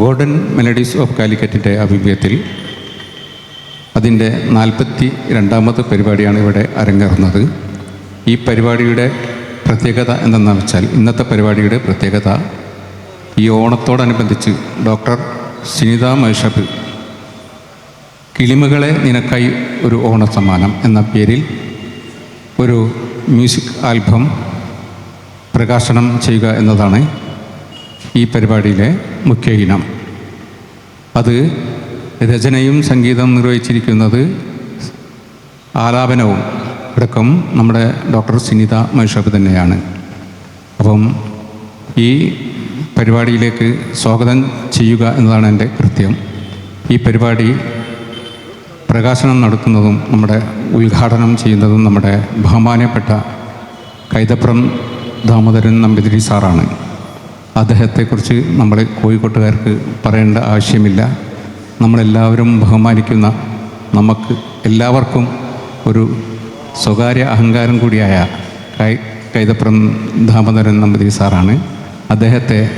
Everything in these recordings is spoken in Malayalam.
ഗോൾഡൻ മെലഡീസ് ഓഫ് കാലിക്കറ്റിന്റെ ആഭിമുഖ്യത്തിൽ അതിന്റെ നാൽപ്പത്തി രണ്ടാമത്തെ പരിപാടിയാണ് ഇവിടെ അരങ്ങേറുന്നത്. ഈ പരിപാടിയുടെ പ്രത്യേകത എന്തെന്ന് വെച്ചാൽ ഇന്നത്തെ പരിപാടിയുടെ പ്രത്യേകത ഈ ഓണത്തോടനുബന്ധിച്ച് ഡോക്ടർ സുനിത മൈഷബ് കിളിമകളെ നിനക്കായി ഒരു ഓണ സമ്മാനം എന്ന പേരിൽ ഒരു മ്യൂസിക് ആൽബം പ്രകാശനം ചെയ്യുക എന്നതാണ്. ഈ പരിപാടിയിലെ മുഖ്യ ഇനം. അത് രചനയും സംഗീതം നിർവഹിച്ചിരിക്കുന്നത് ആലാപനവും അടക്കം നമ്മുടെ ഡോക്ടർ സുനിത മൈഷബ് തന്നെയാണ്. അപ്പം ഈ പരിപാടിയിലേക്ക് സ്വാഗതം ചെയ്യുക എന്നതാണ് എന്റെ കൃത്യം. ഈ പരിപാടി പ്രകാശനം നടത്തുന്നതും നമ്മുടെ ഉദ്ഘാടനം ചെയ്യുന്നതും നമ്മുടെ ബഹുമാനപ്പെട്ട കൈതപ്രം ദാമോദരൻ നമ്പൂതിരി സാറാണ്. അദ്ദേഹത്തെക്കുറിച്ച് നമ്മൾ കോഴിക്കോട്ടുകാർക്ക് പറയേണ്ട ആവശ്യമില്ല. നമ്മളെല്ലാവരും ബഹുമാനിക്കുന്ന നമുക്ക് എല്ലാവർക്കും ഒരു സ്വകാര്യ അഹങ്കാരം കൂടിയായ കൈ കൈതപ്രം ദാമോദരൻ നമ്പതി സാറാണ്. അദ്ദേഹത്തെ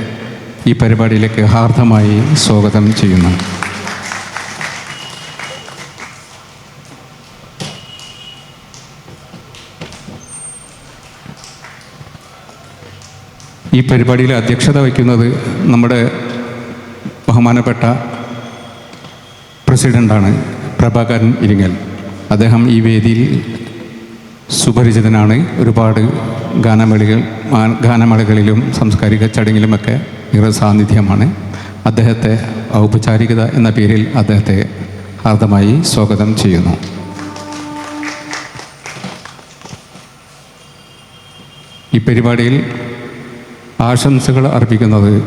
ഈ പരിപാടിയിലേക്ക് ഹാർദമായി സ്വാഗതം ചെയ്യുന്നു. ഈ പരിപാടിയിൽ അധ്യക്ഷത വയ്ക്കുന്നത് നമ്മുടെ ബഹുമാനപ്പെട്ട പ്രസിഡന്റാണ് പ്രഭാകരൻ ഇരിങ്ങൽ. അദ്ദേഹം ഈ വേദിയിൽ സുപരിചിതനാണ്. ഒരുപാട് ഗാനമേളികൾ ഗാനമേളകളിലും സാംസ്കാരിക ചടങ്ങിലുമൊക്കെ നിറ സാന്നിധ്യമാണ്. അദ്ദേഹത്തെ ഔപചാരികത എന്ന പേരിൽ അദ്ദേഹത്തെ ഹാർദമായി സ്വാഗതം ചെയ്യുന്നു. ഈ പരിപാടിയിൽ ആശംസകൾ അർപ്പിക്കുന്നത്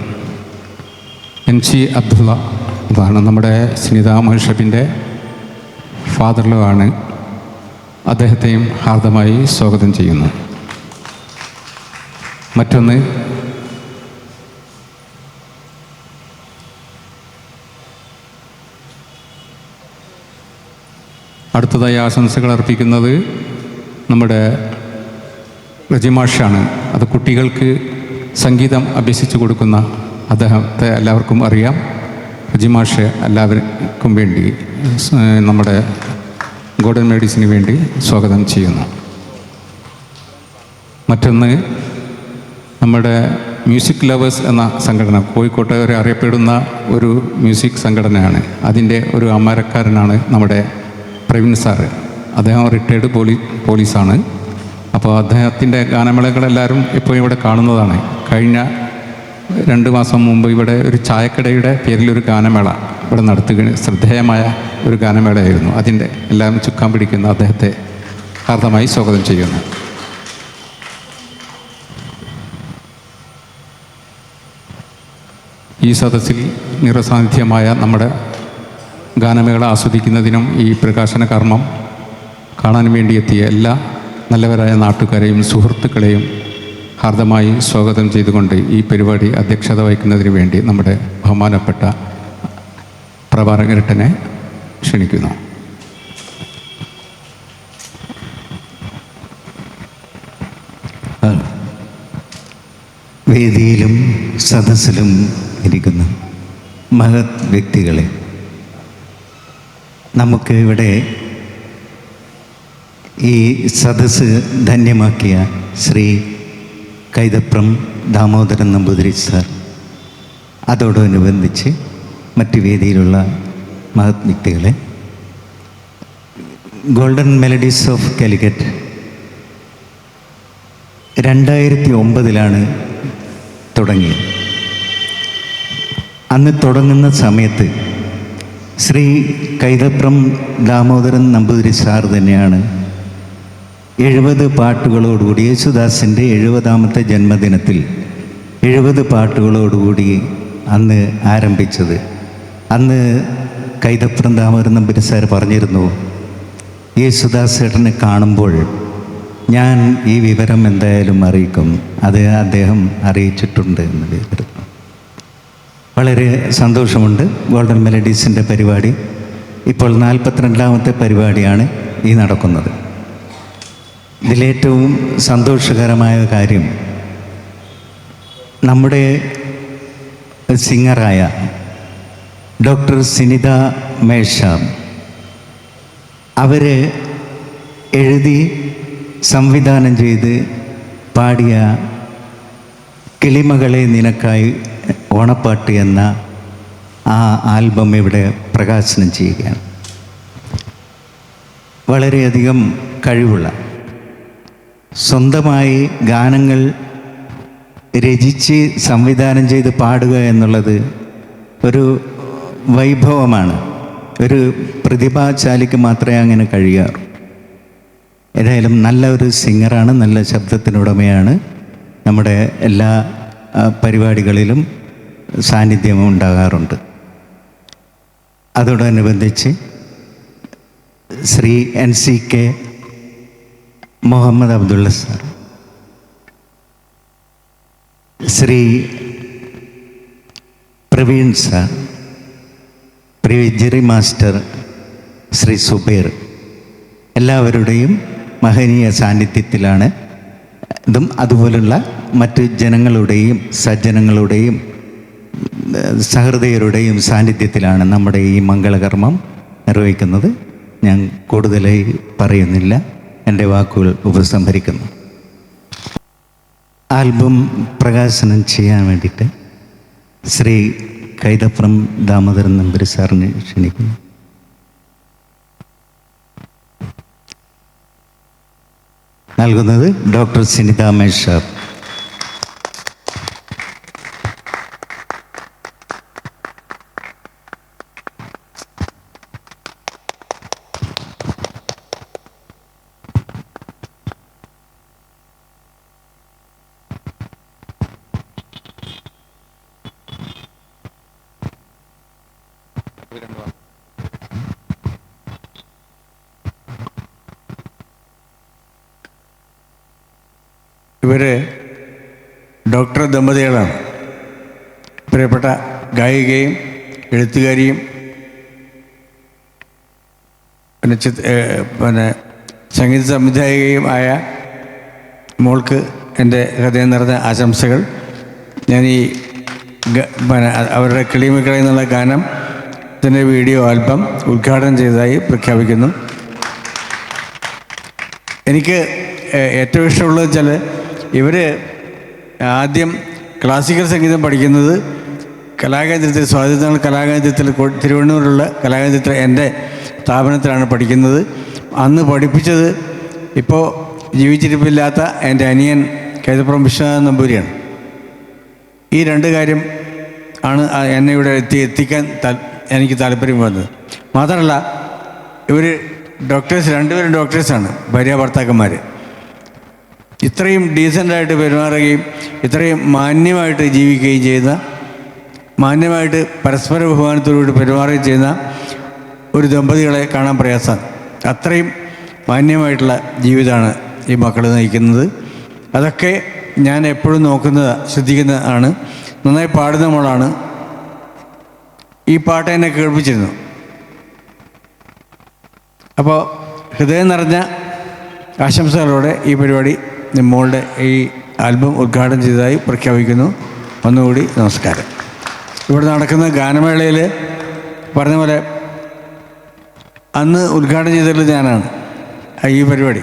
എൻ സി അബ്ദുള്ള അതാണ് നമ്മുടെ സ്നിത മഹർഷപ്പിന്റെ ഫാദറിലുമാണ്. അദ്ദേഹത്തെയും ഹാർദമായി സ്വാഗതം ചെയ്യുന്നു. മറ്റൊന്ന് അടുത്തതായി ആശംസകൾ അർപ്പിക്കുന്നത് നമ്മുടെ റജിമാഷാണ്. അത് കുട്ടികൾക്ക് സംഗീതം അഭ്യസിച്ചു കൊടുക്കുന്ന അദ്ദേഹത്തെ എല്ലാവർക്കും അറിയാം. ഹജിമാഷ് എല്ലാവർക്കും വേണ്ടി നമ്മുടെ ഗോൾഡൻ മേഡീസിന് വേണ്ടി സ്വാഗതം ചെയ്യുന്നു. മറ്റൊന്ന് നമ്മുടെ മ്യൂസിക് ലവേഴ്സ് എന്ന സംഘടന കോഴിക്കോട്ടെ ഒരു അറിയപ്പെടുന്ന ഒരു മ്യൂസിക് സംഘടനയാണ്. അതിന്റെ ഒരു അമരക്കാരനാണ് നമ്മുടെ പ്രവീൺ സാറ്. അദ്ദേഹം റിട്ടയർഡ് പോലീ പോലീസാണ്. അപ്പോൾ അദ്ദേഹത്തിന്റെ ഗാനമേളകളെല്ലാവരും ഇപ്പോൾ ഇവിടെ കാണുന്നതാണ്. കഴിഞ്ഞ രണ്ട് മാസം മുമ്പ് ഇവിടെ ഒരു ചായക്കടയുടെ പേരിൽ ഒരു ഗാനമേള ഇവിടെ നടത്തുക ശ്രദ്ധേയമായ ഒരു ഗാനമേളയായിരുന്നു. അതിന്റെ എല്ലാം ചുക്കാൻ പിടിക്കുന്ന അദ്ദേഹത്തെ ഹാർദമായി സ്വാഗതം ചെയ്യുന്നു. ഈ സദസ്സിൽ നിറസാന്നിധ്യമായ നമ്മുടെ ഗാനമേള ആസ്വദിക്കുന്നതിനും ഈ പ്രകാശന കർമ്മം കാണാൻ വേണ്ടി എത്തിയ എല്ലാ നല്ലവരായ നാട്ടുകാരെയും സുഹൃത്തുക്കളെയും ഹാർദമായി സ്വാഗതം ചെയ്തുകൊണ്ട് ഈ പരിപാടി അധ്യക്ഷത വഹിക്കുന്നതിന് വേണ്ടി നമ്മുടെ ബഹുമാനപ്പെട്ട പ്രഭാരകരട്ടനെ ക്ഷണിക്കുന്നു. വേദിയിലും സദസ്സിലും ഇരിക്കുന്ന മഹത് വ്യക്തികളെ നമുക്ക് ഇവിടെ ഈ സദസ്സ് ധന്യമാക്കിയ ശ്രീ കൈതപ്രം ദാമോദരൻ നമ്പൂതിരി സാർ. അതോടനുബന്ധിച്ച് മറ്റ് വേദിയിലുള്ള മഹത് വ്യക്തികളെ ഗോൾഡൻ മെലഡീസ് ഓഫ് കാലിക്കറ്റ് രണ്ടായിരത്തി ഒമ്പതിലാണ് തുടങ്ങിയത്. അന്ന് തുടങ്ങുന്ന സമയത്ത് ശ്രീ കൈതപ്രം ദാമോദരൻ നമ്പൂതിരി സാർ തന്നെയാണ് എഴുപത് പാട്ടുകളോടുകൂടി യേശുദാസിന്റെ എഴുപതാമത്തെ ജന്മദിനത്തിൽ എഴുപത് പാട്ടുകളോടുകൂടി അന്ന് ആരംഭിച്ചത്. അന്ന് കൈതപ്രം ദാമോദരൻ നമ്പൂതിരി സാർ പറഞ്ഞിരുന്നു യേശുദാസ് ചേട്ടനെ കാണുമ്പോൾ ഞാൻ ഈ വിവരം എന്തായാലും അറിയിക്കും. അത് അദ്ദേഹം അറിയിച്ചിട്ടുണ്ട് എന്ന് വിവരുന്നു വളരെ സന്തോഷമുണ്ട് ഗോൾഡൻ മെലഡീസിന്റെ പരിപാടി. ഇപ്പോൾ നാൽപ്പത്തിരണ്ടാമത്തെ പരിപാടിയാണ് ഈ നടക്കുന്നത്. ഇതിലേറ്റവും സന്തോഷകരമായ കാര്യം നമ്മുടെ സിംഗറായ ഡോക്ടർ സിനിത മേഷ അവർ എഴുതി സംവിധാനം ചെയ്ത് പാടിയ കിളിമകളെ നിനക്കായി ഓണപ്പാട്ട് എന്ന ആ ആൽബം ഇവിടെ പ്രകാശനം ചെയ്യുകയാണ്. വളരെയധികം കഴിവുള്ള സ്വന്തമായി ഗാനങ്ങൾ രചിച്ച് സംവിധാനം ചെയ്ത് പാടുക എന്നുള്ളത് ഒരു വൈഭവമാണ്. ഒരു പ്രതിഭാശാലിക്ക് മാത്രമേ അങ്ങനെ കഴിയാറൂ ഏതായാലും നല്ല ഒരു സിംഗറാണ് നല്ല ശബ്ദത്തിനുടമയാണ്. നമ്മുടെ എല്ലാ പരിപാടികളിലും സാന്നിധ്യം ഉണ്ടാകാറുണ്ട്. അതോടനുബന്ധിച്ച് Shri N C K Muhammad Abdullah sir. Shri Praveen sir പ്രിയ ജെറി മാസ്റ്റർ ശ്രീ സുബൈർ എല്ലാവരുടെയും മഹനീയ സാന്നിധ്യത്തിലാണ് ഇതും. അതുപോലുള്ള മറ്റ് ജനങ്ങളുടെയും സജ്ജനങ്ങളുടെയും സഹൃദയരുടെയും സാന്നിധ്യത്തിലാണ് നമ്മുടെ ഈ മംഗളകർമ്മം നിർവഹിക്കുന്നത്. ഞാൻ കൂടുതലായി പറയുന്നില്ല. എന്റെ വാക്കുകൾ ഉപസംഹരിക്കുന്നു. ആൽബം പ്രകാശനം ചെയ്യാൻ വേണ്ടിയിട്ട് ശ്രീ കൈതപ്രം ദാമോദരൻ നമ്പൂരി സാറിനെ ക്ഷണിക്കുന്നു. നൽകുന്നത് ഡോക്ടർ സിനിത മേഷർ. ഇവർ ഡോക്ടർ ദമ്പതികളാണ്. പ്രിയപ്പെട്ട ഗായികയും എഴുത്തുകാരിയും പിന്നെ ചിത് പിന്നെ സംഗീത സംവിധായികയും ആയ മോൾക്ക് എന്റെ ഹൃദയം നിറഞ്ഞ ആശംസകൾ. ഞാൻ ഈ പിന്നെ അവരുടെ കിളിമിക്കളി എന്നുള്ള ഗാനം ഇതിന്റെ വീഡിയോ ആൽബം ഉദ്ഘാടനം ചെയ്തതായി പ്രഖ്യാപിക്കുന്നു. എനിക്ക് ഏറ്റവും ഇഷ്ടമുള്ളത് വെച്ചാൽ ഇവർ ആദ്യം ക്ലാസിക്കൽ സംഗീതം പഠിക്കുന്നത് കലാകേന്ദ്രത്തിൽ സ്വാതന്ത്ര്യനാൾ കലാകേന്ദ്രത്തിൽ തിരുവനന്തപുരമുള്ള കലാകേന്ദ്രത്തിൽ എന്റെ സ്ഥാപനത്തിലാണ് പഠിക്കുന്നത്. അന്ന് പഠിപ്പിച്ചത് ഇപ്പോൾ ജീവിച്ചിരിപ്പില്ലാത്ത എന്റെ അനിയൻ കേതപ്പുറം വിശ്വനാഥൻ നമ്പൂരിയാണ്. ഈ രണ്ട് കാര്യം ആണ് എന്നെ ഇവിടെ എത്തി എത്തിക്കാൻ എനിക്ക് താല്പര്യം വന്നത്. മാത്രമല്ല ഇവർ ഡോക്ടേഴ്സ് രണ്ടുപേരും ഡോക്ടേഴ്സാണ് ഭാര്യ ഭർത്താക്കന്മാർ ഇത്രയും ഡീസന്റായിട്ട് പെരുമാറുകയും ഇത്രയും മാന്യമായിട്ട് ജീവിക്കുകയും ചെയ്യുന്ന മാന്യമായിട്ട് പരസ്പര ബഹുമാനത്തോടുകൂടി പെരുമാറുകയും ചെയ്യുന്ന ഒരു ദമ്പതികളെ കാണാൻ പ്രയാസമാണ് അത്രയും മാന്യമായിട്ടുള്ള ജീവിതമാണ് ഈ മക്കൾ നയിക്കുന്നത്. അതൊക്കെ ഞാൻ എപ്പോഴും നോക്കുന്നത് ശ്രദ്ധിക്കുന്നതാണ് നന്നായി പാടുന്ന മോളാണ്. ഈ പാട്ട് എന്നെ കേൾപ്പിച്ചിരുന്നു. അപ്പോൾ ഹൃദയം നിറഞ്ഞ ആശംസകളോടെ ഈ പരിപാടി മോളുടെ ഈ ആൽബം ഉദ്ഘാടനം ചെയ്തതായി പ്രഖ്യാപിക്കുന്നു. ഒന്നുകൂടി നമസ്കാരം. ഇവിടെ നടക്കുന്ന ഗാനമേളയിൽ പറഞ്ഞ പോലെ അന്ന് ഉദ്ഘാടനം ചെയ്തിട്ടുള്ളത് ഞാനാണ്. ഈ പരിപാടി.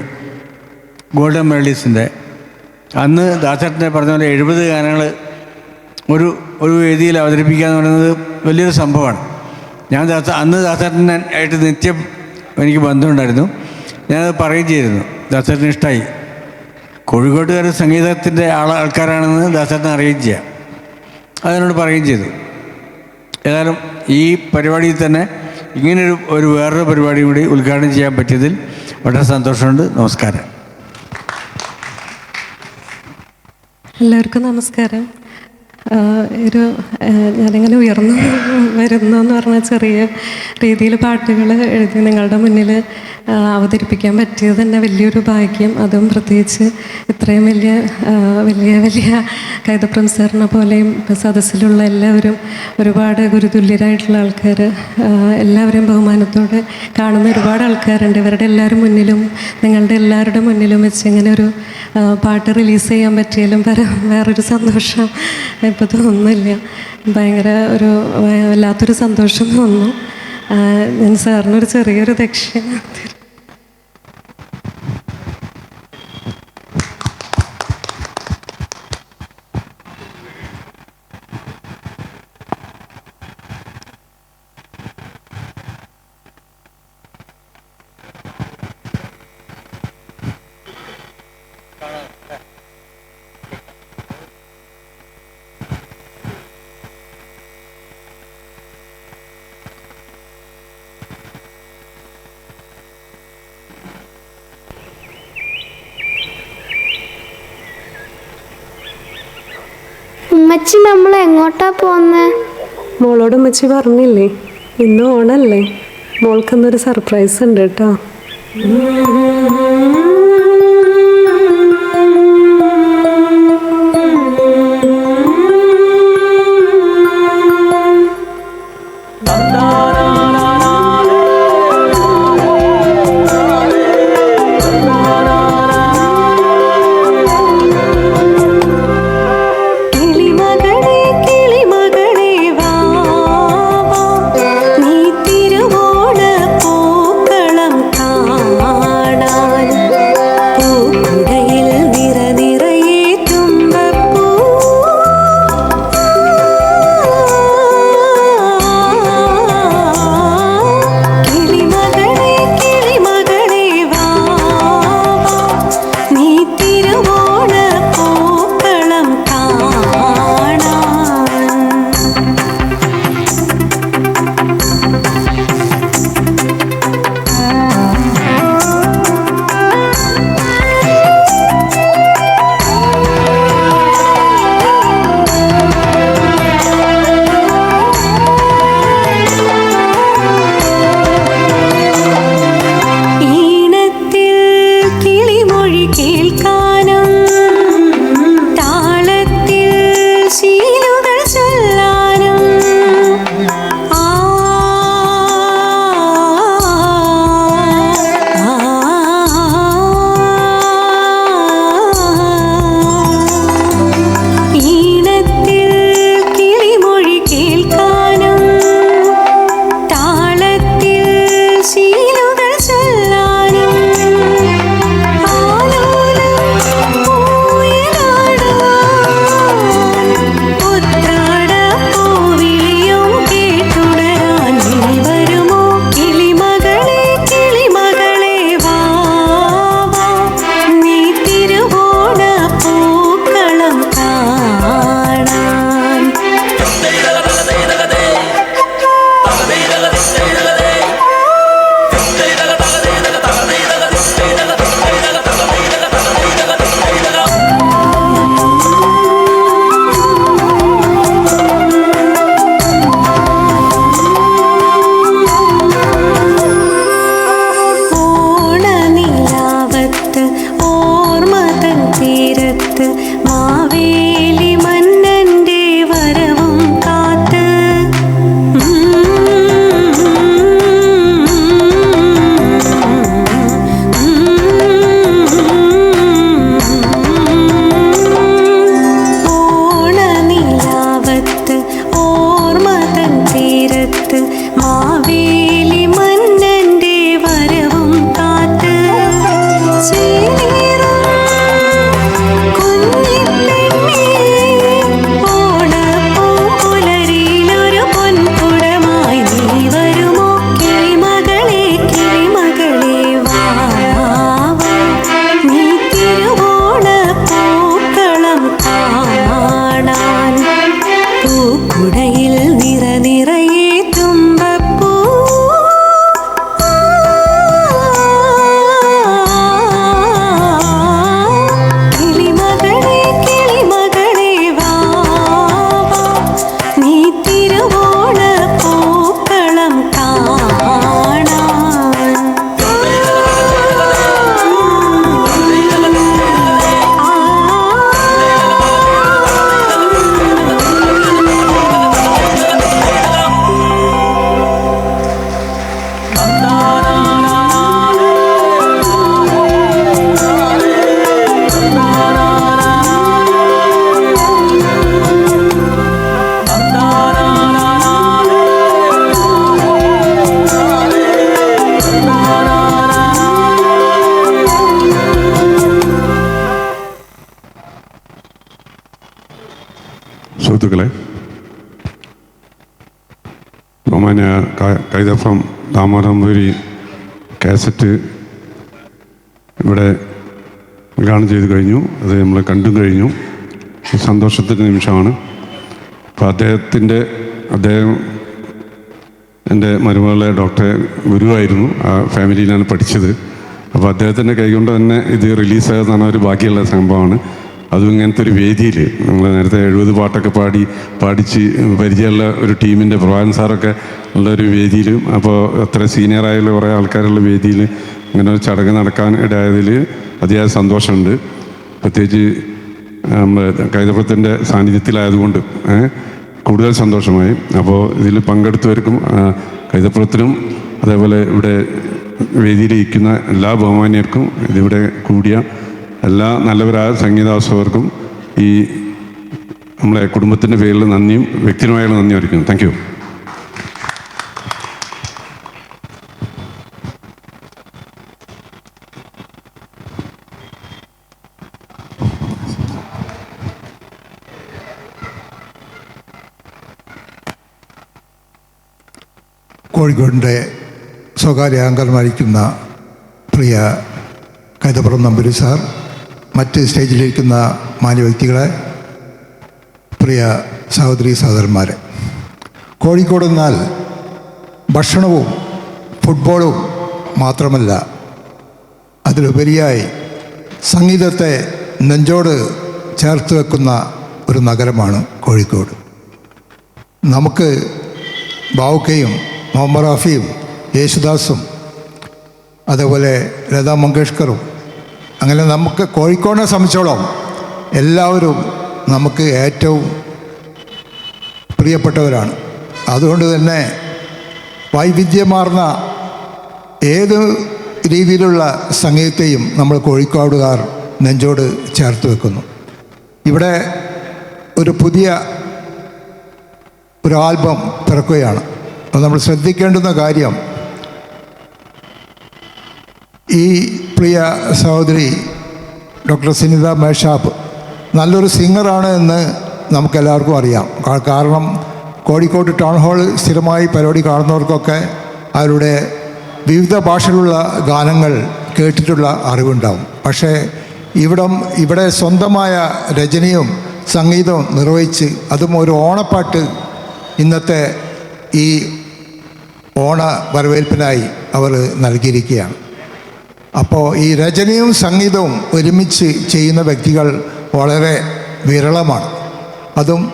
ഗോൾഡൻ മെഡലിസ്റ്റിന്റെ അന്ന് ദാസേട്ടനെ പറഞ്ഞ പോലെ എഴുപത് ഗാനങ്ങൾ ഒരു ഒരു വേദിയിൽ അവതരിപ്പിക്കുക എന്ന് പറയുന്നത് വലിയൊരു സംഭവമാണ്. ഞാൻ ദാസ അന്ന് ദാസേട്ടനായിട്ട് നിത്യം എനിക്ക് ബന്ധമുണ്ടായിരുന്നു. ഞാനത് പറയുകയും ചെയ്തിരുന്നു. ദാസേട്ടന് ഇഷ്ടമായി കോഴിക്കോട്ടുകാർ സംഗീതത്തിന്റെ ആൾ ആൾക്കാരാണെന്ന് ദാസേട്ടൻ അറിയുകയും ചെയ്യാം. അതിനോട് പറയുകയും ചെയ്തു. ഏതായാലും ഈ പരിപാടിയിൽ തന്നെ ഇങ്ങനൊരു ഒരു വേറൊരു പരിപാടി കൂടി ഉദ്ഘാടനം ചെയ്യാൻ പറ്റിയതിൽ വളരെ സന്തോഷമുണ്ട്. നമസ്കാരം. എല്ലാവർക്കും നമസ്കാരം. ഒരു ഞാനിങ്ങനെ ഉയർന്നു വരുന്നു എന്ന് പറഞ്ഞ ചെറിയ രീതിയിൽ പാട്ടുകൾ എഴുതി നിങ്ങളുടെ മുന്നിൽ അവതരിപ്പിക്കാൻ പറ്റിയത് തന്നെ വലിയൊരു ഭാഗ്യം. അതും പ്രത്യേകിച്ച് ഇത്രയും വലിയ വലിയ വലിയ കൈത സാറിനെ പോലെയും സദസ്സിലുള്ള എല്ലാവരും ഒരുപാട് ഗുരുതുല്യരായിട്ടുള്ള ആൾക്കാർ എല്ലാവരെയും ബഹുമാനത്തോടെ കാണുന്ന ഒരുപാട് ആൾക്കാരുണ്ട്. ഇവരുടെ എല്ലാവരും മുന്നിലും നിങ്ങളുടെ എല്ലാവരുടെ മുന്നിലും വെച്ച് ഇങ്ങനെ ഒരു പാട്ട് റിലീസ് ചെയ്യാൻ പറ്റിയാലും വേറൊരു സന്തോഷം ഇപ്പം ആയിട്ട് തോന്നുന്നില്ല. ഭയങ്കര ഒരു വല്ലാത്തൊരു സന്തോഷം തോന്നുന്നു. ഞാൻ സാറിനൊരു ചെറിയൊരു ദക്ഷിണ അച്ഛൻ നമ്മൾ എങ്ങോട്ടാ പോകുന്നത് മോളോട് അമ്മച്ചി പറഞ്ഞില്ലേ ഇന്ന് ഓണല്ലേ. മോൾക്കൊന്നൊരു സർപ്രൈസ് ഉണ്ട് കേട്ടോ. ക- കൈതപ്പം ദാമോദരംപുരി കാസറ്റ് ഇവിടെ ഉദ്ഘാടനം ചെയ്ത് കഴിഞ്ഞു. അത് നമ്മൾ കണ്ടും കഴിഞ്ഞു. സന്തോഷത്തിന്റെ നിമിഷമാണ്. അപ്പോൾ അദ്ദേഹത്തിന്റെ അദ്ദേഹം എന്റെ മരുമകളെ ഡോക്ടറെ ഗുരുവായിരുന്നു ആ ഫാമിലിയിലാണ് പഠിച്ചത്. അപ്പോൾ അദ്ദേഹത്തിന്റെ കൈകൊണ്ട് തന്നെ ഇത് റിലീസായതെന്നാണ് ഒരു ബാക്കിയുള്ള സംഭവമാണ്. അതും ഇങ്ങനത്തെ ഒരു വേദിയിൽ നമ്മൾ നേരത്തെ എഴുപത് പാട്ടൊക്കെ പാടി പാടിച്ച് പരിചയമുള്ള ഒരു ടീമിന്റെ പ്രഭാകരൻ സാറൊക്കെ ഉള്ള ഒരു വേദിയിലും. അപ്പോൾ അത്ര സീനിയറായുള്ള കുറേ ആൾക്കാരുള്ള വേദിയിൽ ഇങ്ങനെ ഒരു ചടങ്ങ് നടക്കാൻ ഇടയായതിൽ അതിയായ സന്തോഷമുണ്ട്. പ്രത്യേകിച്ച് നമ്മുടെ കൈതപ്പുറത്തിന്റെ സാന്നിധ്യത്തിലായതുകൊണ്ട് കൂടുതൽ സന്തോഷമായി. അപ്പോൾ ഇതിൽ പങ്കെടുത്തവർക്കും കൈതപ്പുറത്തിനും അതേപോലെ ഇവിടെ വേദിയിലിരിക്കുന്ന എല്ലാ ബഹുമാന്യർക്കും ഇതിവിടെ കൂടിയ എല്ലാ നല്ലവരായ സംഗീതാസവർക്കും ഈ നമ്മളെ കുടുംബത്തിന്റെ പേരിൽ നന്ദിയും വ്യക്തിപരമായുള്ള നന്ദി അറിയിക്കുന്നു. താങ്ക് യു കോഴിക്കോടിന്റെ സ്വകാര്യ അംഗന്മാരിക്കുന്ന പ്രിയ കൈതപ്പുറം നമ്പൂരി സാർ മറ്റ് സ്റ്റേജിലിരിക്കുന്ന മാന്യ വ്യക്തികളെ പ്രിയ സഹോദരി സഹോദരന്മാരെ കോഴിക്കോട് എന്നാൽ ഭക്ഷണവും ഫുട്ബോളും മാത്രമല്ല അതിലുപരിയായി സംഗീതത്തെ നെഞ്ചോട് ചേർത്ത് വെക്കുന്ന ഒരു നഗരമാണ് കോഴിക്കോട്. നമുക്ക് ബാവുക്കയും മുഹമ്മദ് റാഫിയും യേശുദാസും അതേപോലെ ലതാ മങ്കേഷ്കറും അങ്ങനെ നമുക്ക് കോഴിക്കോടിനെ സംബന്ധിച്ചോളം എല്ലാവരും നമുക്ക് ഏറ്റവും പ്രിയപ്പെട്ടവരാണ്. അതുകൊണ്ട് തന്നെ വൈവിധ്യമാർന്ന ഏത് രീതിയിലുള്ള സംഗീതത്തെയും നമ്മൾ കോഴിക്കോടുകാർ നെഞ്ചോട് ചേർത്ത് വെക്കുന്നു. ഇവിടെ ഒരു പുതിയ ഒരു ആൽബം പിറക്കുകയാണ്. അപ്പോൾ നമ്മൾ ശ്രദ്ധിക്കേണ്ടുന്ന കാര്യം ഈ പ്രിയ സഹോദരി ഡോക്ടർ സുനിത മേഷാപ്പ് നല്ലൊരു സിംഗറാണ് എന്ന് നമുക്കെല്ലാവർക്കും അറിയാം. കാരണം കോഴിക്കോട് ടൗൺ ഹാൾ സ്ഥിരമായി പരിപാടി കാണുന്നവർക്കൊക്കെ അവരുടെ വിവിധ ഭാഷയിലുള്ള ഗാനങ്ങൾ കേട്ടിട്ടുള്ള അറിവുണ്ടാവും. പക്ഷേ ഇവിടം ഇവിടെ സ്വന്തമായ രചനയും സംഗീതവും നിർവഹിച്ച് അതും ഒരു ഓണപ്പാട്ട് ഇന്നത്തെ ഈ ഓണ വരവേൽപ്പിനായി അവർ നൽകിയിരിക്കുകയാണ്. അപ്പോൾ ഈ രചനയും സംഗീതവും ഒരുമിച്ച് ചെയ്യുന്ന വ്യക്തികൾ വളരെ വിരളമാണ്. അതും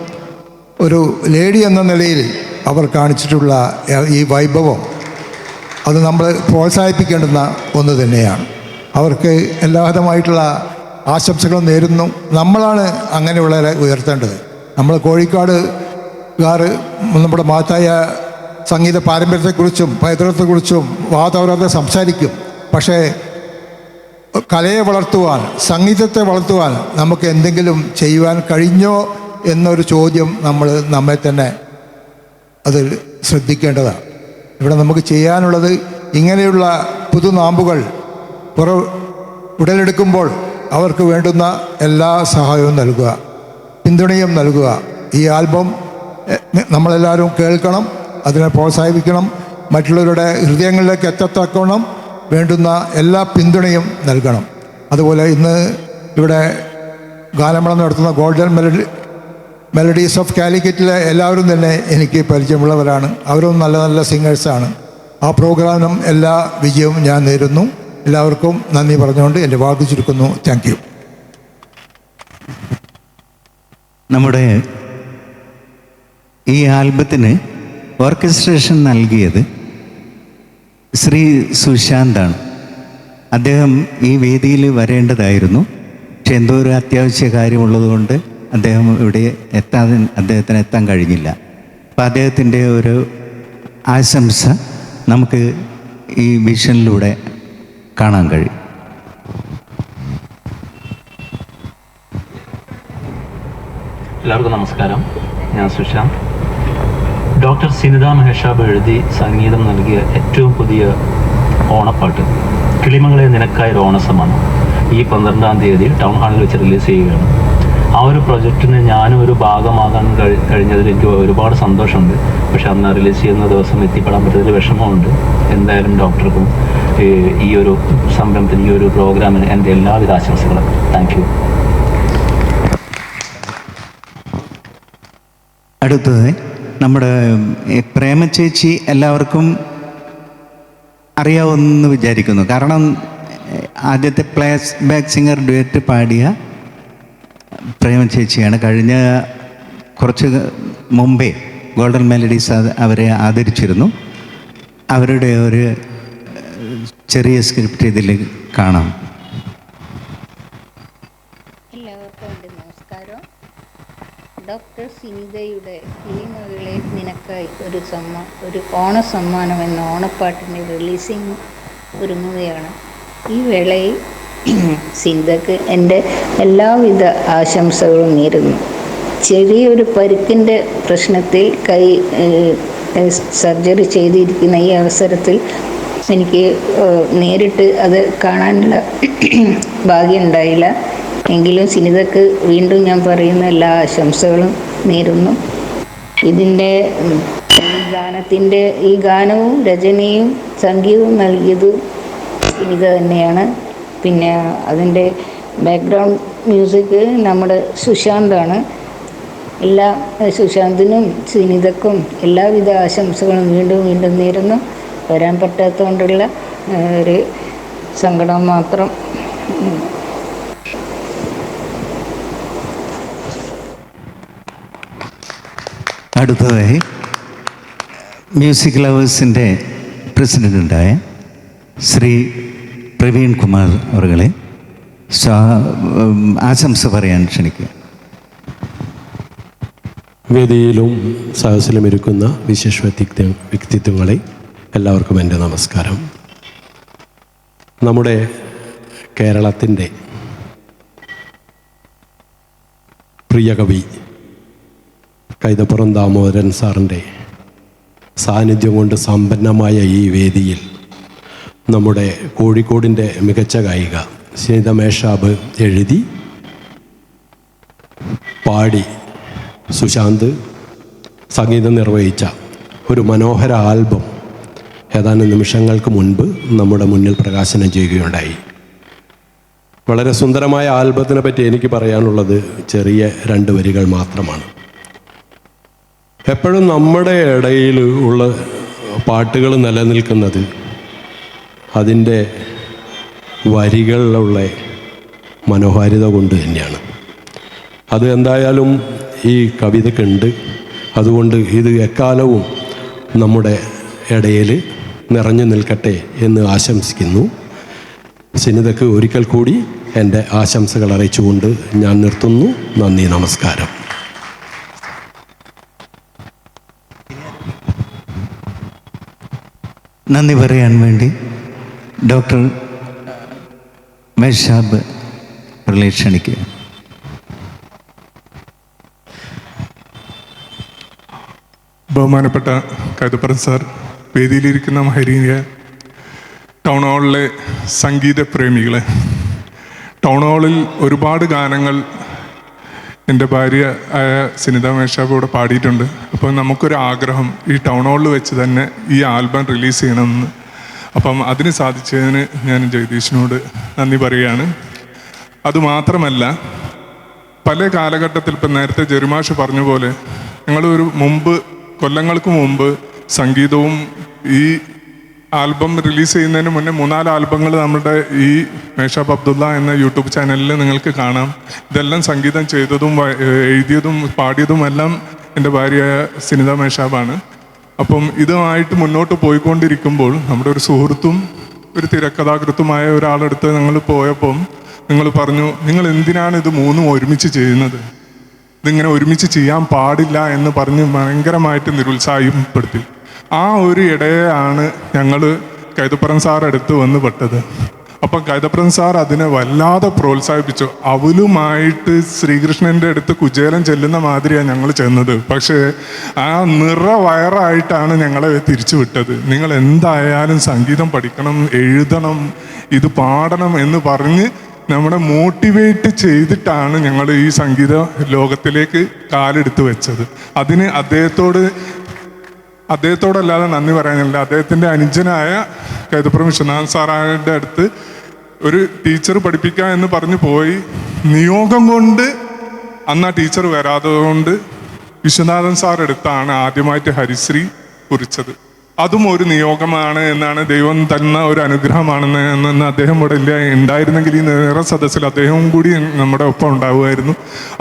ഒരു ലേഡി എന്ന നിലയിൽ അവർ കാണിച്ചിട്ടുള്ള ഈ വൈഭവം അത് നമ്മൾ പ്രോത്സാഹിപ്പിക്കേണ്ടുന്ന ഒന്ന് തന്നെയാണ്. അവർക്ക് എല്ലാവിധമായിട്ടുള്ള ആശംസകളും നേരുന്നു. നമ്മളാണ് അങ്ങനെയുള്ളവരെ ഉയർത്തേണ്ടത്. നമ്മൾ കോഴിക്കോടുകാർ നമ്മുടെ മഹത്തായ സംഗീത പാരമ്പര്യത്തെക്കുറിച്ചും പൈതൃകത്തെക്കുറിച്ചും വാതവരാതെ സംസാരിക്കും. പക്ഷേ കലയെ വളർത്തുവാൻ സംഗീതത്തെ വളർത്തുവാൻ നമുക്ക് എന്തെങ്കിലും ചെയ്യുവാൻ കഴിഞ്ഞോ എന്നൊരു ചോദ്യം നമ്മൾ നമ്മെ തന്നെ അത് ശ്രദ്ധിക്കേണ്ടതാണ് ഇവിടെ നമുക്ക് ചെയ്യാനുള്ളത് ഇങ്ങനെയുള്ള പുതുനാമ്പുകൾ പുറ ഉടലെടുക്കുമ്പോൾ അവർക്ക് വേണ്ടുന്ന എല്ലാ സഹായവും നൽകുക പിന്തുണയും നൽകുക. ഈ ആൽബം നമ്മളെല്ലാവരും കേൾക്കണം അതിനെ പ്രോത്സാഹിപ്പിക്കണം മറ്റുള്ളവരുടെ ഹൃദയങ്ങളിലേക്ക് എത്തത്തക്കണം വേണ്ടുന്ന എല്ലാ പിന്തുണയും നൽകണം. അതുപോലെ ഇന്ന് ഇവിടെ ഗാനമേള നടത്തുന്ന ഗോൾഡൻ മെലഡി മെലഡീസ് ഓഫ് കാലിക്കറ്റിലെ എല്ലാവരും തന്നെ എനിക്ക് പരിചയമുള്ളവരാണ്. അവരും നല്ല നല്ല സിംഗേഴ്സാണ്. ആ പ്രോഗ്രാമിനും എല്ലാ വിജയവും ഞാൻ നേരുന്നു. എല്ലാവർക്കും നന്ദി പറഞ്ഞുകൊണ്ട് എന്റെ വാക്ക് ചുരുക്കുന്നു. Thank you. നമ്മുടെ ഈ ആൽബത്തിന് ഓർക്കസ്ട്രേഷൻ നൽകിയത് ശ്രീ സുശാന്താണ്. അദ്ദേഹം ഈ വേദിയിൽ വരേണ്ടതായിരുന്നു. പക്ഷെ എന്തോ ഒരു അത്യാവശ്യ കാര്യമുള്ളതുകൊണ്ട് അദ്ദേഹം ഇവിടെ എത്താൻ അദ്ദേഹത്തിന് എത്താൻ കഴിഞ്ഞില്ല. അപ്പം അദ്ദേഹത്തിന്റെ ഒരു ആശംസ നമുക്ക് ഈ വിഷനിലൂടെ കാണാൻ കഴിയും. എല്ലാവർക്കും നമസ്കാരം. ഞാൻ സുശാന്ത്. ഡോക്ടർ സിനിത മഹേഷാബ് എഴുതി സംഗീതം നൽകിയ ഏറ്റവും പുതിയ ഓണപ്പാട്ട്. കിളിമകളെ നിനക്കായ ഓണസമാണ് ഈ പന്ത്രണ്ടാം തീയതി ടൗൺ ഹാളിൽ വെച്ച് റിലീസ് ചെയ്യുകയാണ്. ആ ഒരു പ്രൊജക്റ്റിന് ഞാനും ഒരു ഭാഗമാകാൻ കഴി കഴിഞ്ഞതിൽ എനിക്ക് ഒരുപാട് സന്തോഷമുണ്ട്. പക്ഷെ അന്ന് റിലീസ് ചെയ്യുന്ന ദിവസം എത്തിപ്പെടാൻ പറ്റുന്നതിൽ വിഷമമുണ്ട്. എന്തായാലും ഡോക്ടർക്കും ഈ ഒരു സംരംഭത്തിന് ഈ ഒരു പ്രോഗ്രാമിന് എന്റെ എല്ലാവിധ ആശംസകളും. Thank you. അടുത്തത് നമ്മുടെ പ്രേമചേച്ചി പ്രേമ ചേച്ചി എല്ലാവർക്കും അറിയാവുമെന്ന് വിചാരിക്കുന്നു. കാരണം ആദ്യത്തെ പ്ലേസ് ബാക്ക് സിംഗർ ഡുവേറ്റ് പാടിയ പ്രേമചേച്ചിയാണ് കഴിഞ്ഞ കുറച്ച് മുമ്പേ ഗോൾഡൻ മെലഡീസ് അവരെ ആദരിച്ചിരുന്നു. അവരുടെ ഒരു ചെറിയ സ്ക്രിപ്റ്റ് ഇതിൽ കാണാം എല്ലാവർക്കും എന്റെ നമസ്കാരം ഡോക്ടർ സിനിതയുടെ കിളിമകളെ നിനക്കായി ഒരു സമ്മാ ഒരു ഓണ സമ്മാനം എന്ന ഓണപ്പാട്ടിന്റെ റിലീസിങ് ഒരുങ്ങുകയാണ്. ഈ വേളയിൽ സിനിതക്ക് എന്റെ എല്ലാവിധ ആശംസകളും നേരുന്നു. ചെറിയൊരു പരുക്കിന്റെ പ്രശ്നത്തിൽ കൈ സർജറി ചെയ്തിരിക്കുന്ന ഈ അവസരത്തിൽ എനിക്ക് നേരിട്ട് അത് കാണാനുള്ള ഭാഗ്യം ഉണ്ടായില്ല. എങ്കിലും സിനിതക്ക് വീണ്ടും ഞാൻ പറയുന്ന എല്ലാ ആശംസകളും നേരുന്നു. ഇതിന്റെ ഗാനത്തിന്റെ ഈ ഗാനവും രചനയും സംഗീതവും നൽകിയത് സിനിത തന്നെയാണ്. പിന്നെ അതിന്റെ ബാക്ക്ഗ്രൗണ്ട് മ്യൂസിക് നമ്മുടെ സുശാന്താണ്. എല്ലാ സുശാന്തിനും സുനിതക്കും എല്ലാവിധ ആശംസകളും വീണ്ടും വീണ്ടും നേരുന്നു. വരാൻ പറ്റാത്തതുകൊണ്ടുള്ള ഒരു സങ്കടം മാത്രം അടുത്തതായി മ്യൂസിക് ലവേഴ്സിന്റെ പ്രസിഡന്റുണ്ടായ ശ്രീ പ്രവീൺ കുമാർ ഉം, ആശംസ പറയാൻ ക്ഷണിക്കുക. വേദിയിലും സാഹസിലും ഇരിക്കുന്ന വിശേഷ വ്യക്തി വ്യക്തിത്വങ്ങളെ എല്ലാവർക്കും എന്റെ നമസ്കാരം. നമ്മുടെ കേരളത്തിന്റെ പ്രിയ കവി കൈതപ്പുറം ദാമോദരൻ സാറിന്റെ സാന്നിധ്യം കൊണ്ട് സമ്പന്നമായ ഈ വേദിയിൽ നമ്മുടെ കോഴിക്കോടിന്റെ മികച്ച ഗായിക സ്മിത മേഷാബ് എഴുതി പാടി സുശാന്ത് സംഗീതം നിർവഹിച്ച ഒരു മനോഹര ആൽബം ഏതാനും നിമിഷങ്ങൾക്ക് മുൻപ് നമ്മുടെ മുന്നിൽ പ്രകാശനം ചെയ്യുകയുണ്ടായി. വളരെ സുന്ദരമായ ആൽബത്തിനെ പറ്റി എനിക്ക് പറയാനുള്ളത് ചെറിയ രണ്ട് വരികൾ മാത്രമാണ്. എപ്പോഴും നമ്മുടെ ഇടയിൽ ഉള്ള പാട്ടുകൾ നിലനിൽക്കുന്നത് അതിന്റെ വരികളിലുള്ള മനോഹാരിത കൊണ്ട് തന്നെയാണ്. അത് എന്തായാലും ഈ കവിതയ്ക്കുണ്ട്. അതുകൊണ്ട് ഇത് എക്കാലവും നമ്മുടെ ഇടയിൽ നിറഞ്ഞു നിൽക്കട്ടെ എന്ന് ആശംസിക്കുന്നു. സിനിതയ്ക്ക് ഒരിക്കൽ കൂടി എന്റെ ആശംസകൾ അറിയിച്ചുകൊണ്ട് ഞാൻ നിർത്തുന്നു. നന്ദി നമസ്കാരം. നന്ദി പറയാൻ വേണ്ടി ഡോക്ടർ മേഷാബ് പ്രലേക്ഷണിക്ക് ബഹുമാനപ്പെട്ട കൈതപ്പുറം സാർ വേദിയിലിരിക്കുന്ന മഹരീയ ടൗൺ ഹാളിലെ സംഗീത പ്രേമികളെ ടൗൺ ഹാളിൽ ഒരുപാട് ഗാനങ്ങൾ എന്റെ ഭാര്യ ആയ സിനിത മേഷാബ് ഇവിടെ പാടിയിട്ടുണ്ട്. അപ്പം നമുക്കൊരു ആഗ്രഹം ഈ ടൗൺ ഹാളിൽ വെച്ച് തന്നെ ഈ ആൽബം റിലീസ് ചെയ്യണമെന്ന്. അപ്പം അതിന് സാധിച്ചതിന് ഞാൻ ജഗദീഷിനോട് നന്ദി പറയുകയാണ്. അതുമാത്രമല്ല പല കാലഘട്ടത്തിൽ ഇപ്പം നേരത്തെ ജെറിമാഷ് പറഞ്ഞ പോലെ ഞങ്ങളൊരു മുമ്പ് കൊല്ലങ്ങൾക്ക് മുമ്പ് സംഗീതവും ഈ ആൽബം റിലീസ് ചെയ്യുന്നതിന് മുന്നേ മൂന്നാൽ ആൽബങ്ങൾ നമ്മുടെ ഈ മേഷാബ് അബ്ദുള്ള എന്ന യൂട്യൂബ് ചാനലിൽ നിങ്ങൾക്ക് കാണാം. ഇതെല്ലാം സംഗീതം ചെയ്തതും എഴുതിയതും പാടിയതും എല്ലാം എന്റെ ഭാര്യ സിനിത മേഷാബാണ് അപ്പം ഇതുമായിട്ട് മുന്നോട്ട് പോയിക്കൊണ്ടിരിക്കുമ്പോൾ നമ്മുടെ ഒരു സുഹൃത്തും ഒരു തിരക്കഥാകൃത്തുമായ ഒരാളെടുത്ത് ഞങ്ങൾ പോയപ്പം നിങ്ങൾ പറഞ്ഞു നിങ്ങൾ എന്തിനാണ് ഇത് മൂന്നും ഒരുമിച്ച് ചെയ്യുന്നത്? ഇതിങ്ങനെ ഒരുമിച്ച് ചെയ്യാൻ പാടില്ല എന്ന് പറഞ്ഞ് ഭയങ്കരമായിട്ട് നിരുത്സാഹപ്പെടുത്തി. ആ ഒരു ഇടയാണ് ഞങ്ങൾ കൈതപ്പുറം സാർ അടുത്ത് വന്ന് പെട്ടത്. അപ്പം കൈതപ്പുറം സാർ അതിനെ വല്ലാതെ പ്രോത്സാഹിപ്പിച്ചു. അവലുമായിട്ട് ശ്രീകൃഷ്ണന്റെ അടുത്ത് കുചേലൻ ചെല്ലുന്ന മാതിരിയാണ് ഞങ്ങൾ ചെന്നത്. പക്ഷേ ആ നിറ വയറായിട്ടാണ് ഞങ്ങളെ തിരിച്ചു വിട്ടത്. നിങ്ങൾ എന്തായാലും സംഗീതം പഠിക്കണം എഴുതണം ഇത് പാടണം എന്ന് പറഞ്ഞ് നമ്മളെ മോട്ടിവേറ്റ് ചെയ്തിട്ടാണ് ഞങ്ങൾ ഈ സംഗീത ലോകത്തിലേക്ക് കാലെടുത്ത് വെച്ചത്. അതിന് അദ്ദേഹത്തോട് അദ്ദേഹത്തോടല്ലാതെ നന്ദി പറയാനില്ല. അദ്ദേഹത്തിന്റെ അനുജനായ കൈതപ്പുറം വിശ്വനാഥൻ സാറായുടെ അടുത്ത് ഒരു ടീച്ചർ പഠിപ്പിക്കുക എന്ന് പറഞ്ഞു പോയി. നിയോഗം കൊണ്ട് അന്ന് ആ ടീച്ചർ വരാതുകൊണ്ട് വിശ്വനാഥൻ സാർ എടുത്താണ് ആദ്യമായിട്ട് ഹരിശ്രീ കുറിച്ചത്. അതും ഒരു നിയോഗമാണ് എന്നാണ് ദൈവം തന്ന ഒരു അനുഗ്രഹമാണെന്ന് എന്ന് അദ്ദേഹം ഇവിടെ ഇല്ല ഉണ്ടായിരുന്നെങ്കിൽ ഈ നേറെ സദസ്സിൽ അദ്ദേഹവും കൂടി നമ്മുടെ ഒപ്പം ഉണ്ടാവുമായിരുന്നു.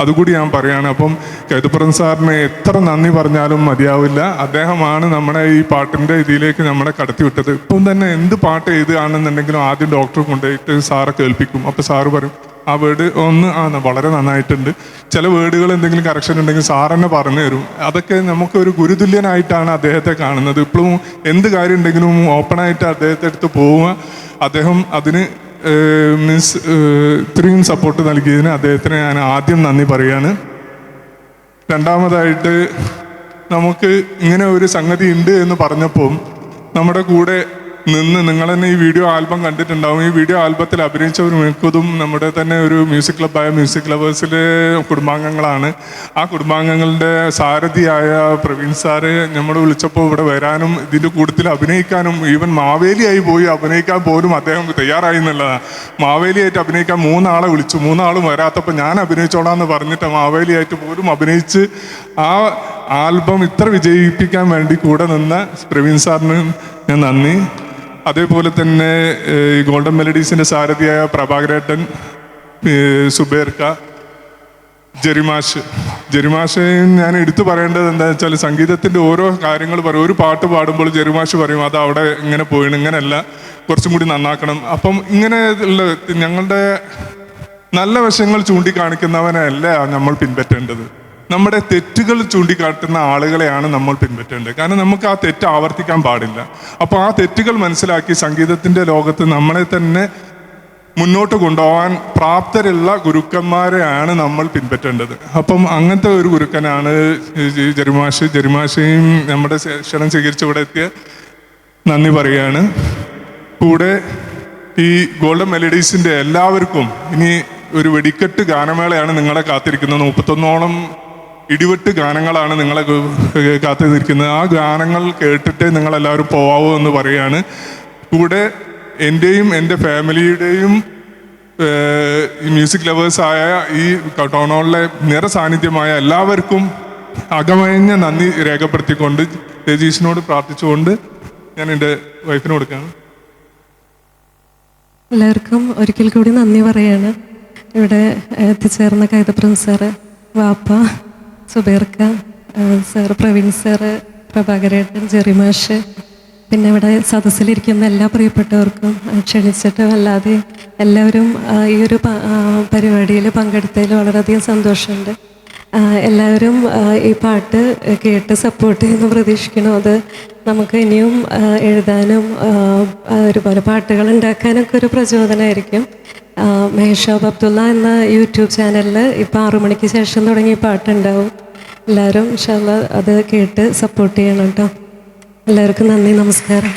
അതുകൂടി ഞാൻ പറയുകയാണ് അപ്പം കൈതപ്പുറം സാറിന് എത്ര നന്ദി പറഞ്ഞാലും മതിയാവില്ല. അദ്ദേഹമാണ് നമ്മുടെ ഈ പാട്ടിന്റെ ഇതിലേക്ക് നമ്മളെ കടത്തിവിട്ടത് ഇപ്പം തന്നെ എന്ത് പാട്ട് എഴുതുകയാണെന്നുണ്ടെങ്കിലും ആദ്യം ഡോക്ടറെ കൊണ്ടുപോയിട്ട് സാറെ കേൾപ്പിക്കും അപ്പോൾ സാറ് പറയും ആ വേർഡ് ഒന്ന് ആ വളരെ നന്നായിട്ടുണ്ട്. ചില വേർഡുകൾ എന്തെങ്കിലും കറക്ഷൻ ഉണ്ടെങ്കിൽ സാർ തന്നെ പറഞ്ഞു തരും. അതൊക്കെ നമുക്ക് ഒരു ഗുരുതുല്യനായിട്ടാണ് അദ്ദേഹത്തെ കാണുന്നത്. ഇപ്പോഴും എന്ത് കാര്യം ഉണ്ടെങ്കിലും ഓപ്പണായിട്ട് അദ്ദേഹത്തെ അടുത്ത് പോവുക. അദ്ദേഹം അതിന് മീൻസ് ഇത്രയും സപ്പോർട്ട് നൽകിയതിന് അദ്ദേഹത്തിന് ഞാൻ ആദ്യം നന്ദി പറയുകയാണ് രണ്ടാമതായിട്ട് നമുക്ക് ഇങ്ങനെ ഒരു സംഗതി ഉണ്ട് എന്ന് പറഞ്ഞപ്പോൾ നമ്മുടെ കൂടെ നിന്ന് നിങ്ങൾ തന്നെ ഈ വീഡിയോ ആൽബം കണ്ടിട്ടുണ്ടാവും. ഈ വീഡിയോ ആൽബത്തിൽ അഭിനയിച്ചവർ മിക്കതും നമ്മുടെ തന്നെ ഒരു മ്യൂസിക് ക്ലബ്ബായ മ്യൂസിക് ലവേഴ്സിലെ കുടുംബാംഗങ്ങളാണ്. ആ കുടുംബാംഗങ്ങളുടെ സാരഥിയായ പ്രവീൺ സാറ് നമ്മൾ വിളിച്ചപ്പോൾ ഇവിടെ വരാനും ഇതിന്റെ കൂട്ടത്തിൽ അഭിനയിക്കാനും ഈവൻ മാവേലിയായി പോയി അഭിനയിക്കാൻ പോലും അദ്ദേഹം തയ്യാറായി എന്നുള്ളതാണ് മാവേലിയായിട്ട് അഭിനയിക്കാൻ മൂന്നാളെ വിളിച്ചു. മൂന്നാളും വരാത്തപ്പോൾ ഞാൻ അഭിനയിച്ചോളാം എന്ന് പറഞ്ഞിട്ട് മാവേലിയായിട്ട് പോലും അഭിനയിച്ച് ആ ആൽബം ഇത്ര വിജയിപ്പിക്കാൻ വേണ്ടി കൂടെ നിന്ന പ്രവീൺ സാറിന് ഞാൻ നന്ദി. അതേപോലെ തന്നെ ഈ ഗോൾഡൻ മെലഡീസിന്റെ സാരഥിയായ പ്രഭാകരേട്ടൻ സുബേർക്ക ജെറിമാഷ് ജെറിമാഷയും ഞാൻ എടുത്തു പറയേണ്ടത് എന്താ വെച്ചാൽ സംഗീതത്തിന്റെ ഓരോ കാര്യങ്ങൾ പറയും. ഒരു പാട്ട് പാടുമ്പോൾ ജെറിമാഷ് പറയും അത് അവിടെ ഇങ്ങനെ പോയിണ് ഇങ്ങനെയല്ല. കുറച്ചും കൂടി നന്നാക്കണം. അപ്പം ഇങ്ങനെ ഉള്ള ഞങ്ങളുടെ നല്ല വശങ്ങൾ ചൂണ്ടിക്കാണിക്കുന്നവനല്ല നമ്മൾ പിൻപറ്റേണ്ടത്. നമ്മുടെ തെറ്റുകൾ ചൂണ്ടിക്കാട്ടുന്ന ആളുകളെയാണ് നമ്മൾ പിൻപറ്റേണ്ടത്. കാരണം നമുക്ക് ആ തെറ്റ് ആവർത്തിക്കാൻ പാടില്ല. അപ്പോൾ ആ തെറ്റുകൾ മനസ്സിലാക്കി സംഗീതത്തിന്റെ ലോകത്ത് നമ്മളെ തന്നെ മുന്നോട്ട് കൊണ്ടുപോകാൻ പ്രാപ്തരുള്ള ഗുരുക്കന്മാരെയാണ് നമ്മൾ പിൻപറ്റേണ്ടത്. അപ്പം അങ്ങനത്തെ ഒരു ഗുരുക്കനാണ് ഈ ജെറിമാഷ് നമ്മുടെ ക്ഷണം സ്വീകരിച്ച് ഇവിടെ എത്തിയ നന്ദി പറയുകയാണ്. കൂടെ ഈ ഗോൾഡൻ മെലഡീസിന്റെ എല്ലാവർക്കും ഇനി ഒരു വെടിക്കെട്ട് ഗാനമേളയാണ് നിങ്ങളെ കാത്തിരിക്കുന്നത്. മുപ്പത്തൊന്നോളം ഇടിവെട്ട് ഗാനങ്ങളാണ് നിങ്ങളെ കാത്തു നിൽക്കുന്നത് ആ ഗാനങ്ങൾ കേട്ടിട്ടേ നിങ്ങളെല്ലാവരും പോവാവൂ എന്ന് പറയാണ്. കൂടെ എന്റെയും എന്റെ ഫാമിലിയുടെയും മ്യൂസിക് ലവേഴ്സായ ഈ ടൗൺ ഹാളിലെ നിറ സാന്നിധ്യമായ എല്ലാവർക്കും അകമഴിഞ്ഞ നന്ദി രേഖപ്പെടുത്തിക്കൊണ്ട് രജീഷിനോട് പ്രാർത്ഥിച്ചുകൊണ്ട് ഞാൻ എന്റെ വൈഫിന് കൊടുക്കുകയാണ്. എല്ലാവർക്കും ഒരിക്കൽ കൂടി നന്ദി പറയാണ്. ഇവിടെ എത്തിച്ചേർന്ന കൈതപ്രൻ സാറ് വാപ്പ സുബേർക്ക സാർ പ്രവീൺ സാറ് പ്രഭാകരേട്ടൻ ജെറിമാഷ് പിന്നെ ഇവിടെ സദസ്സിലിരിക്കുന്ന എല്ലാ പ്രിയപ്പെട്ടവർക്കും ക്ഷണിച്ചിട്ട് അല്ലാതെ എല്ലാവരും ഈ ഒരു പരിപാടിയിൽ പങ്കെടുത്തതിൽ വളരെയധികം സന്തോഷമുണ്ട്. എല്ലാവരും ഈ പാട്ട് കേട്ട് സപ്പോർട്ട് ചെയ്യുന്നു പ്രതീക്ഷിക്കണം അത് നമുക്ക് ഇനിയും എഴുതാനും ഒരുപാട് പാട്ടുകൾ ഉണ്ടാക്കാനൊക്കെ ഒരു പ്രചോദനമായിരിക്കും. ആ, മെഹഷാബ് അബ്ദുള്ള എന്ന യൂട്യൂബ് ചാനലിൽ ഇപ്പോൾ ആറു മണിക്ക് ശേഷം തുടങ്ങിയ പാട്ടുണ്ടാവും. എല്ലാവരും ഇൻഷാല്ല അത് കേട്ട് സപ്പോർട്ട് ചെയ്യണം കേട്ടോ എല്ലാവർക്കും നന്ദി നമസ്കാരം.